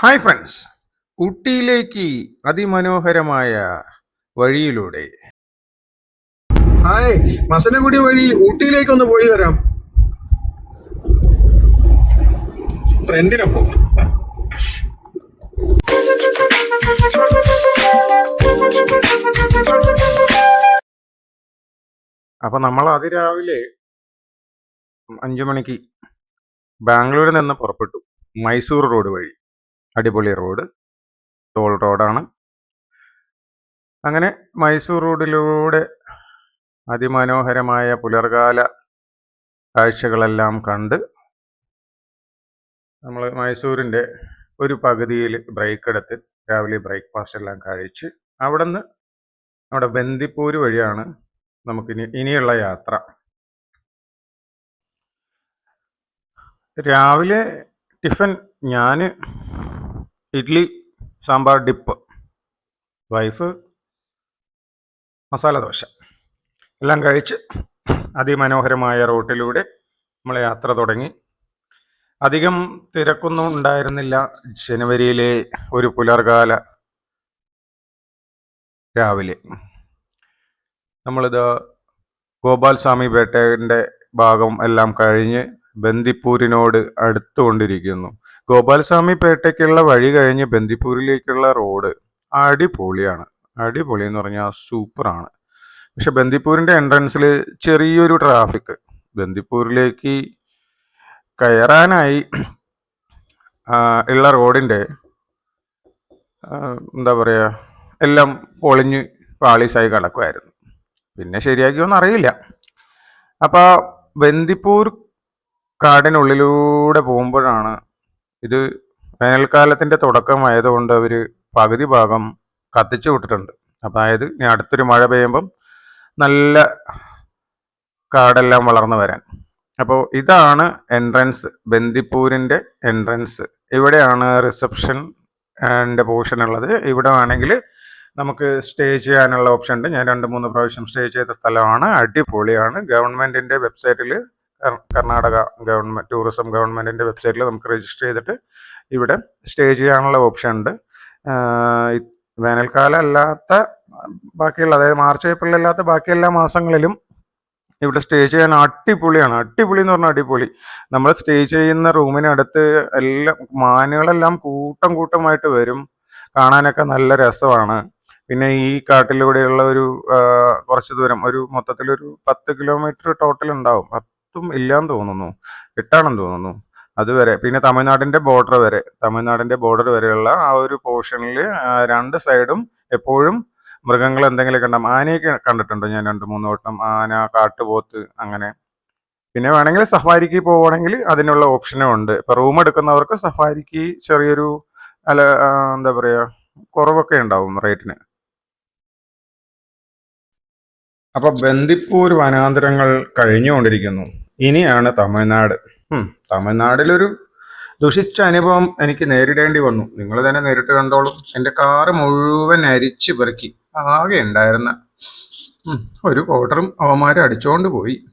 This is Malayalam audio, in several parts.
ഹായ് ഫ്രണ്ട്സ് ഊട്ടിയിലേക്ക് അതിമനോഹരമായ വഴിയിലൂടെ. ഹായ് മസനഗുടി വഴി ഊട്ടിയിലേക്ക് ഒന്ന് പോയി വരാം. ട്രെൻഡിനൊപ്പം അപ്പൊ നമ്മൾ അതിരാവിലെ അഞ്ചു മണിക്ക് ബാംഗ്ലൂരിൽ നിന്ന് പുറപ്പെട്ടു. മൈസൂർ റോഡ് വഴി. അടിപൊളി റോഡ്. ടോൾ റോഡാണ്. അങ്ങനെ മൈസൂർ റോഡിലൂടെ അതിമനോഹരമായ പുലർകാല കാഴ്ചകളെല്ലാം കണ്ട് നമ്മൾ മൈസൂരിന്റെ ഒരു പകുതിയിൽ ബ്രേക്ക് എടുത്ത് രാവിലെ ബ്രേക്ക്ഫാസ്റ്റ് എല്ലാം കഴിച്ച് അവിടെ നിന്ന് നമ്മുടെ ബന്ദിപ്പൂര് വഴിയാണ് നമുക്കിനി ഇനിയുള്ള യാത്ര. രാവിലെ ടിഫൻ ഞാൻ ഇഡ്ഡലി സാമ്പാർ ഡിപ്പ് വൈഫ് മസാല ദോശ. എല്ലാം കഴിച്ച് അതിമനോഹരമായ റൂട്ടിലൂടെ നമ്മൾ യാത്ര തുടങ്ങി. അധികം തിരക്കൊന്നും ഉണ്ടായിരുന്നില്ല. ജനുവരിയിലെ ഒരു പുലർകാല രാവിലെ. നമ്മളിത് ഗോപാൽ സ്വാമി ഭാഗം എല്ലാം കഴിഞ്ഞ് ബന്ദിപ്പൂരിനോട് അടുത്തുകൊണ്ടിരിക്കുന്നു. ഗോപാൽ സ്വാമി പേട്ടയ്ക്കുള്ള വഴി കഴിഞ്ഞ് ബന്ദിപ്പൂരിലേക്കുള്ള റോഡ് അടിപൊളിയാണ്. അടിപൊളി എന്ന് പറഞ്ഞാൽ സൂപ്പറാണ്. പക്ഷെ ബന്ദിപ്പൂരിന്റെ എൻട്രൻസിൽ ചെറിയൊരു ട്രാഫിക് ബന്ദിപ്പൂരിലേക്ക് കയറാനായി ഉള്ള റോഡിന്റെ എന്താ പറയുക എല്ലാം പൊളിഞ്ഞ് പാളീസായി കിടക്കുമായിരുന്നു പിന്നെ ശരിയാക്കിയൊന്നും അറിയില്ല അപ്പോൾ ബന്ദിപ്പൂർ കാടിനുള്ളിലൂടെ പോകുമ്പോഴാണ് ഇത് വേനൽക്കാലത്തിന്റെ തുടക്കമായതുകൊണ്ട് അവർ പകുതി ഭാഗം കത്തിച്ചു വിട്ടിട്ടുണ്ട്. അതായത് ഇനി അടുത്തൊരു മഴ പെയ്യുമ്പം നല്ല കാടെല്ലാം വളർന്നു വരാൻ. അപ്പോൾ ഇതാണ് എൻട്രൻസ് ബന്ദിപ്പൂരിന്റെ എൻട്രൻസ് ഇവിടെയാണ് റിസപ്ഷൻ പോർഷൻ ഉള്ളത്. ഇവിടെ ആണെങ്കിൽ നമുക്ക് സ്റ്റേ ചെയ്യാനുള്ള ഓപ്ഷൻ ഉണ്ട്. ഞാൻ രണ്ട് മൂന്ന് പ്രാവശ്യം സ്റ്റേ ചെയ്ത സ്ഥലമാണ്. അടിപൊളിയാണ്. ഗവൺമെന്റിന്റെ വെബ്സൈറ്റിൽ കർണാടക ഗവൺമെന്റ് ടൂറിസം ഗവൺമെന്റിന്റെ വെബ്സൈറ്റിൽ നമുക്ക് രജിസ്റ്റർ ചെയ്തിട്ട് ഇവിടെ സ്റ്റേ ചെയ്യാനുള്ള ഓപ്ഷൻ ഉണ്ട്. വേനൽക്കാലം അല്ലാത്ത ബാക്കിയുള്ള അതായത് മാർച്ച് ഏപ്രിൽ അല്ലാത്ത ബാക്കി എല്ലാ മാസങ്ങളിലും ഇവിടെ സ്റ്റേ ചെയ്യാൻ അടിപൊളിയാണ്. അടിപൊളി എന്ന് പറഞ്ഞാൽ അടിപൊളി. നമ്മൾ സ്റ്റേ ചെയ്യുന്ന റൂമിനടുത്ത് എല്ലാം മാനുകളെല്ലാം കൂട്ടം കൂട്ടമായിട്ട് വരും. കാണാനൊക്കെ നല്ല രസമാണ്. പിന്നെ ഈ കാട്ടിലൂടെയുള്ള ഒരു കുറച്ച് ദൂരം ഒരു മൊത്തത്തിലൊരു പത്ത് കിലോമീറ്റർ ടോട്ടൽ ഉണ്ടാവും. പത്തും ഇല്ലാന്ന് തോന്നുന്നു. എട്ടാണെന്ന് തോന്നുന്നു. അതുവരെ. പിന്നെ തമിഴ്നാടിന്റെ ബോർഡർ വരെ. തമിഴ്നാടിന്റെ ബോർഡർ വരെയുള്ള ആ ഒരു പോർഷനിൽ രണ്ട് സൈഡും എപ്പോഴും മൃഗങ്ങൾ എന്തെങ്കിലും ഉണ്ടാവും ആനയൊക്കെ കണ്ടിട്ടുണ്ട് ഞാൻ രണ്ട് മൂന്ന് വട്ടം? ആന കാട്ടുപോത്ത് അങ്ങനെ. പിന്നെ വേണമെങ്കിൽ സഫാരിക്ക് പോവുകയാണെങ്കിൽ അതിനുള്ള ഓപ്ഷനും ഉണ്ട്. ഇപ്പൊ റൂം എടുക്കുന്നവർക്ക് സഫാരിക്ക് ചെറിയൊരു അല്ല എന്താ പറയാ കുറവൊക്കെ ഉണ്ടാവും റേറ്റിന് അപ്പൊ ബന്ദിപ്പൂർ വനാന്തരങ്ങൾ കഴിഞ്ഞുകൊണ്ടിരിക്കുന്നു. ഇനിയാണ് തമിഴ്നാട്. തമിഴ്നാടിലൊരു ദുഷിച്ച അനുഭവം എനിക്ക് നേരിടേണ്ടി വന്നു. നിങ്ങൾ തന്നെ നേരിട്ട് കണ്ടോളൂ. എന്റെ കാറ് മുഴുവൻ അരിച്ച് പെറുക്കി. ആകെ ഉണ്ടായിരുന്ന ഒരു കോട്ടറും അവന്മാരെ അടിച്ചോണ്ട് പോയി.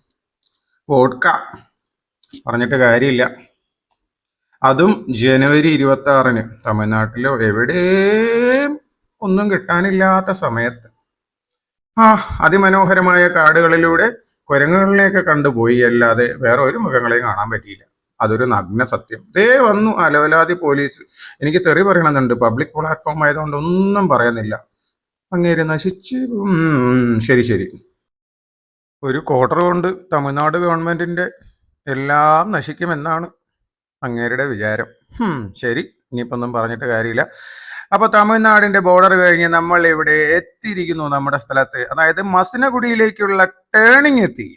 വോഡ്ക പറഞ്ഞിട്ട് കാര്യമില്ല. അതും ജനുവരി ഇരുപത്തി ആറിന് തമിഴ്നാട്ടിലോ എവിടെയും ഒന്നും കിട്ടാനില്ലാത്ത സമയത്ത്. ആ അതിമനോഹരമായ കാടുകളിലൂടെ കുരങ്ങുകളിനെയൊക്കെ കണ്ടുപോയി അല്ലാതെ വേറെ ഒരു മൃഗങ്ങളെയും കാണാൻ പറ്റിയില്ല. അതൊരു നഗ്ന സത്യം. ദേ വന്നു അലവലാതി പോലീസ്. എനിക്ക് തെറി പറയണമെന്നുണ്ട് പബ്ലിക് പ്ലാറ്റ്ഫോം ആയതുകൊണ്ട് ഒന്നും പറയുന്നില്ല. അങ്ങേര് നശിച്ച്. ശരി ശരി. ഒരു ക്വാർട്ടർ കൊണ്ട് തമിഴ്നാട് ഗവൺമെന്റിന്റെ എല്ലാം നശിക്കുമെന്നാണ് അങ്ങേരുടെ വിചാരം. ശരി. ഇനിയിപ്പൊന്നും പറഞ്ഞിട്ട് കാര്യമില്ല. അപ്പോൾ തമിഴ്നാടിന്റെ ബോർഡർ കഴിഞ്ഞ് നമ്മൾ ഇവിടെ എത്തിയിരിക്കുന്നു നമ്മുടെ സ്ഥലത്ത്. അതായത് മസനഗുഡിയിലേക്കുള്ള ടേണിംഗ് എത്തി.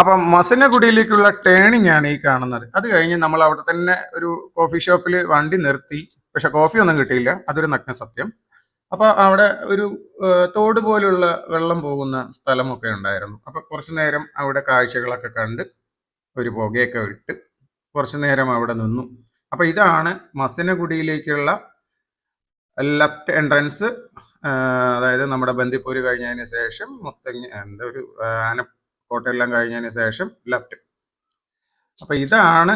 അപ്പം മസനഗുഡിയിലേക്കുള്ള ടേണിംഗ് ആണ് ഈ കാണുന്നത്. അത് കഴിഞ്ഞ് നമ്മൾ അവിടെ തന്നെ ഒരു കോഫി ഷോപ്പിൽ വണ്ടി നിർത്തി. പക്ഷെ കോഫി ഒന്നും കിട്ടിയില്ല. അതൊരു നഗ്ന സത്യം. അപ്പൊ അവിടെ ഒരു തോട് പോലുള്ള വെള്ളം പോകുന്ന സ്ഥലമൊക്കെ ഉണ്ടായിരുന്നു. അപ്പൊ കുറച്ചു നേരം അവിടെ കാഴ്ചകളൊക്കെ കണ്ട് ഒരു പുകയൊക്കെ ഇട്ട് കുറച്ചു നേരം അവിടെ നിന്നു. അപ്പൊ ഇതാണ് മസിനഗുഡിയിലേക്കുള്ള ലെഫ്റ്റ് എൻട്രൻസ് അതായത് നമ്മുടെ ബന്ദിപ്പൂര് കഴിഞ്ഞതിന് ശേഷം മുത്തങ്ങ എന്താ ഒരു ആനക്കോട്ടയെല്ലാം കഴിഞ്ഞതിന് ശേഷം ലെഫ്റ്റ് അപ്പൊ ഇതാണ്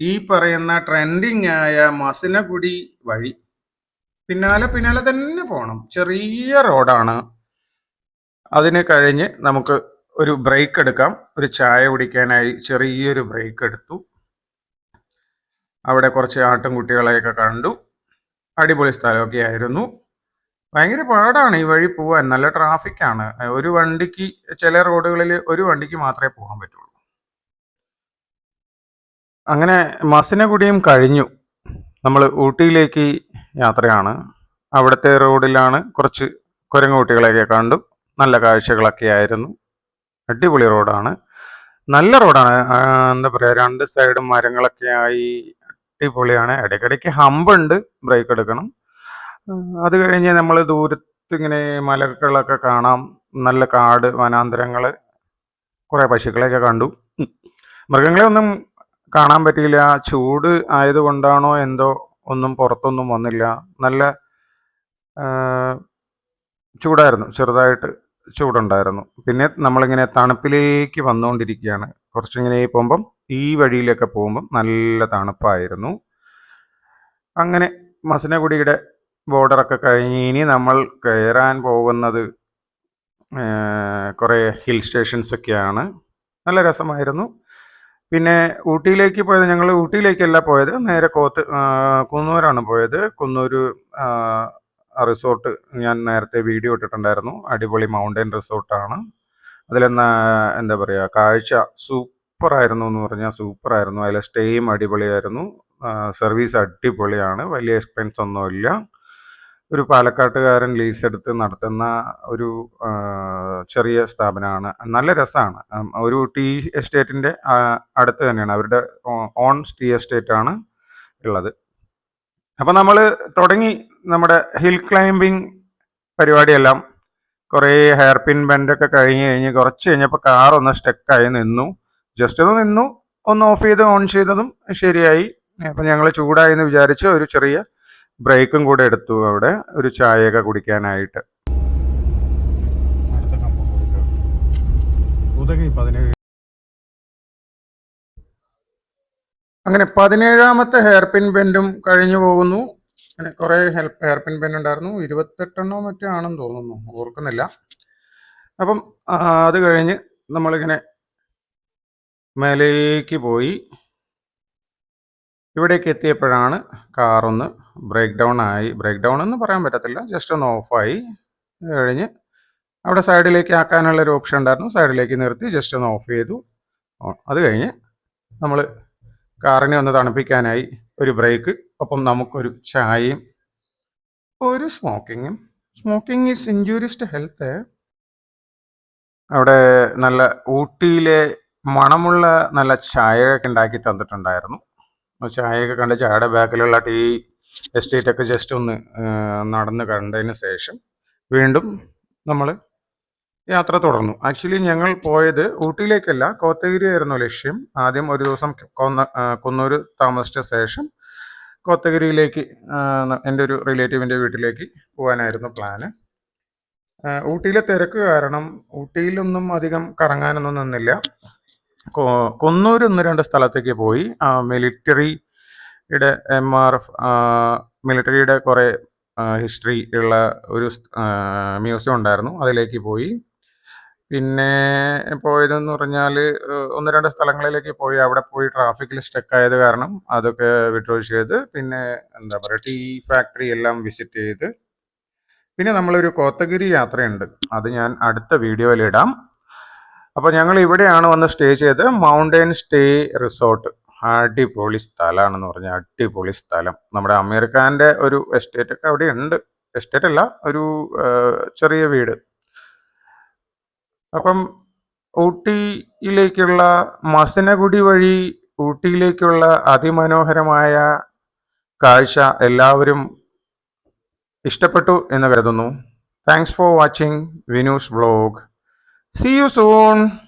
ഈ പറയുന്ന ട്രെൻഡിങ് ആയ മസിനഗുഡി വഴി. പിന്നാലെ പിന്നാലെ തന്നെ പോകണം ചെറിയ റോഡാണ്. അതിന് കഴിഞ്ഞ് നമുക്ക് ഒരു ബ്രേക്ക് എടുക്കാം. ഒരു ചായ കുടിക്കാനായി ചെറിയൊരു ബ്രേക്ക് എടുത്തു. അവിടെ കുറച്ച് ആട്ടിൻകുട്ടികളെയൊക്കെ കണ്ടു. അടിപൊളി സ്ഥലമൊക്കെ ആയിരുന്നു. ഭയങ്കര പാടാണ് ഈ വഴി പോവാൻ. നല്ല ട്രാഫിക്കാണ് ഒരു വണ്ടിക്ക് ചില റോഡുകളിൽ ഒരു വണ്ടിക്ക് മാത്രമേ പോകാൻ പറ്റുള്ളൂ. അങ്ങനെ മസിനഗുഡിയും കഴിഞ്ഞു. നമ്മൾ ഊട്ടിയിലേക്ക് യാത്രയാണ്. അവിടുത്തെ റോഡിലാണ് കുറച്ച് കുരങ്ങുകുട്ടികളെയൊക്കെ കണ്ടു. നല്ല കാഴ്ചകളൊക്കെ ആയിരുന്നു. അടിപൊളി റോഡാണ്. നല്ല റോഡാണ്. എന്താ പറയുക രണ്ട് സൈഡും മരങ്ങളൊക്കെ ആയി. അടിപൊളിയാണ്. ഇടയ്ക്കിടയ്ക്ക് ഹമ്പുണ്ട് ബ്രേക്ക് എടുക്കണം. അത് കഴിഞ്ഞ് നമ്മൾ ദൂരത്ത് ഇങ്ങനെ മലകളൊക്കെ കാണാം. നല്ല കാട് വനാന്തരങ്ങൾ കുറേ പശുക്കളെയൊക്കെ കണ്ടു. മൃഗങ്ങളെ ഒന്നും കാണാൻ പറ്റിയില്ല. ചൂട് ആയതുകൊണ്ടാണോ എന്തോ ഒന്നും പുറത്തൊന്നും വന്നില്ല. നല്ല ചൂടായിരുന്നു. ചെറുതായിട്ട് ചൂടുണ്ടായിരുന്നു. പിന്നെ നമ്മളിങ്ങനെ തണുപ്പിലേക്ക് വന്നുകൊണ്ടിരിക്കുകയാണ്. കുറച്ചിങ്ങനെ പോകുമ്പം ഈ വഴിയിലൊക്കെ പോകുമ്പം നല്ല തണുപ്പായിരുന്നു. അങ്ങനെ മസനഗുഡിയുടെ ബോർഡറൊക്കെ കഴിഞ്ഞ് ഇനി നമ്മൾ കയറാൻ പോകുന്നത് കുറേ ഹിൽ സ്റ്റേഷൻസൊക്കെയാണ്. നല്ല രസമായിരുന്നു. പിന്നെ ഊട്ടിയിലേക്ക് പോയത് ഞങ്ങൾ ഊട്ടിയിലേക്കല്ല പോയത് നേരെ കോത്ത് കുന്നൂരാണ് പോയത്. കുന്നൂർ റിസോർട്ട് ഞാൻ നേരത്തെ വീഡിയോ ഇട്ടിട്ടുണ്ടായിരുന്നു. അടിപൊളി മൗണ്ടൻ റിസോർട്ടാണ്. അതിലെന്ന എന്താ പറയുക കാഴ്ച സൂപ്പറായിരുന്നു എന്ന് പറഞ്ഞാൽ സൂപ്പറായിരുന്നു. അതിലെ സ്റ്റേയും അടിപൊളിയായിരുന്നു. സർവീസ് അടിപൊളിയാണ്. വലിയ എക്സ്പെൻസ് ഒന്നുമില്ല. ഒരു പാലക്കാട്ടുകാരൻ ലീസ് എടുത്ത് നടത്തുന്ന ഒരു ചെറിയ സ്ഥാപനമാണ്. നല്ല രസമാണ് ഒരു ടീ എസ്റ്റേറ്റിന്റെ അടുത്ത് തന്നെയാണ്. അവരുടെ ഓൺ ടീ എസ്റ്റേറ്റ് ആണ് ഉള്ളത്. അപ്പോൾ നമ്മൾ തുടങ്ങി നമ്മുടെ ഹിൽ ക്ലൈമ്പിംഗ് പരിപാടിയെല്ലാം. കുറേ ഹെയർ പിൻ ബെൻഡൊക്കെ കഴിഞ്ഞ് കഴിഞ്ഞ് കുറച്ച് കഴിഞ്ഞപ്പോൾ കാറൊന്ന് സ്റ്റക്കായി നിന്നു. ജസ്റ്റ് ഒന്ന് നിന്നു ഒന്ന് ഓഫ് ചെയ്ത് ഓൺ ചെയ്തതും ശരിയായി. അപ്പം ഞങ്ങൾ ചൂടായി എന്ന് വിചാരിച്ച് ഒരു ചെറിയ ബ്രേക്കും കൂടെ എടുത്തു അവിടെ ഒരു ചായയൊക്കെ കുടിക്കാനായിട്ട്. അങ്ങനെ പതിനേഴാമത്തെ ഹെയർ പിൻ ബെൻഡും കഴിഞ്ഞു പോകുന്നു. അങ്ങനെ കുറേ ഹെൽപ്പ് ഹെയർ പിൻ ബെൻഡ് ഉണ്ടായിരുന്നു. ഇരുപത്തെട്ടെണ്ണോ മറ്റോ ആണെന്ന് തോന്നുന്നു. ഓർക്കുന്നില്ല. അപ്പം അത് കഴിഞ്ഞ് നമ്മളിങ്ങനെ മേലേക്ക് പോയി. ഇവിടേക്ക് എത്തിയപ്പോഴാണ് കാറൊന്ന് ബ്രേക്ക് ഡൗൺ ആയി. ബ്രേക്ക് ഡൗൺ എന്ന് പറയാൻ പറ്റത്തില്ല. ജസ്റ്റ് ഒന്ന് ഓഫായി കഴിഞ്ഞ് അവിടെ സൈഡിലേക്ക് ആക്കാനുള്ള ഒരു ഓപ്ഷൻ ഉണ്ടായിരുന്നു. സൈഡിലേക്ക് നിർത്തി ജസ്റ്റ് ഒന്ന് ഓഫ് ചെയ്തു. അത് കഴിഞ്ഞ് നമ്മൾ കാറിനെ ഒന്ന് തണുപ്പിക്കാനായി ഒരു ബ്രേക്ക് ഒപ്പം നമുക്കൊരു ചായയും ഒരു സ്മോക്കിങ്ങും smoking is injurious to health അവിടെ നല്ല ഊട്ടിയിലെ മണമുള്ള നല്ല ചായയൊക്കെ ഉണ്ടാക്കി തന്നിട്ടുണ്ടായിരുന്നു. ചായയൊക്കെ കണ്ട് ചായയുടെ ബാക്കിലുള്ള ടീ എസ്റ്റേറ്റ് ഒക്കെ ജസ്റ്റ് ഒന്ന് നടന്ന് കണ്ടതിന് ശേഷം വീണ്ടും നമ്മൾ യാത്ര തുടർന്നു. ആക്ച്വലി ഞങ്ങൾ പോയത് ഊട്ടിയിലേക്കല്ല കോത്തഗിരി ആയിരുന്നു ലക്ഷ്യം. ആദ്യം ഒരു ദിവസം കൊന്ന കൊന്നൂർ താമസിച്ച ശേഷം കോത്തഗിരിയിലേക്ക് എന്റെ ഒരു റിലേറ്റീവിന്റെ വീട്ടിലേക്ക് പോകാനായിരുന്നു പ്ലാന്. ഊട്ടിയിലെ തിരക്ക് കാരണം ഊട്ടിയിലൊന്നും അധികം കറങ്ങാനൊന്നും നിന്നില്ല. കൊന്നൂർ ഒന്ന് രണ്ട് സ്ഥലത്തേക്ക് പോയി. മിലിറ്ററിയുടെ എം ആർ എഫ് മിലിറ്ററിയുടെ കുറേ ഹിസ്റ്ററി ഉള്ള ഒരു മ്യൂസിയം ഉണ്ടായിരുന്നു. അതിലേക്ക് പോയി. പിന്നെ പോയതെന്ന് പറഞ്ഞാൽ ഒന്ന് രണ്ട് സ്ഥലങ്ങളിലേക്ക് പോയി. അവിടെ പോയി ട്രാഫിക്കിൽ സ്റ്റക്ക് ആയത് കാരണം അതൊക്കെ വിഡ്രോ ചെയ്ത് പിന്നെ എന്താ പറയുക ടീ ഫാക്ടറി എല്ലാം വിസിറ്റ് ചെയ്ത്. പിന്നെ നമ്മളൊരു കോത്തഗിരി യാത്രയുണ്ട്. അത് ഞാൻ അടുത്ത വീഡിയോയിൽ ഇടാം. അപ്പോൾ ഞങ്ങൾ ഇവിടെയാണ് വന്ന് സ്റ്റേ ചെയ്തത് മൗണ്ടൻ സ്റ്റേ റിസോർട്ട് അടിപൊളി സ്ഥലമാണെന്ന് പറഞ്ഞാൽ അടിപൊളി സ്ഥലം. നമ്മുടെ അമീർ ഖാന്റെ ഒരു എസ്റ്റേറ്റ് ഒക്കെ അവിടെ ഉണ്ട്. എസ്റ്റേറ്റ് അല്ല ഒരു ചെറിയ വീട്. അപ്പം ഊട്ടിയിലേക്കുള്ള മസനഗുഡി വഴി ഊട്ടിയിലേക്കുള്ള അതിമനോഹരമായ കാഴ്ച എല്ലാവരും ഇഷ്ടപ്പെട്ടു എന്ന് കരുതുന്നു. Thanks for watching Vinu's vlog See you soon.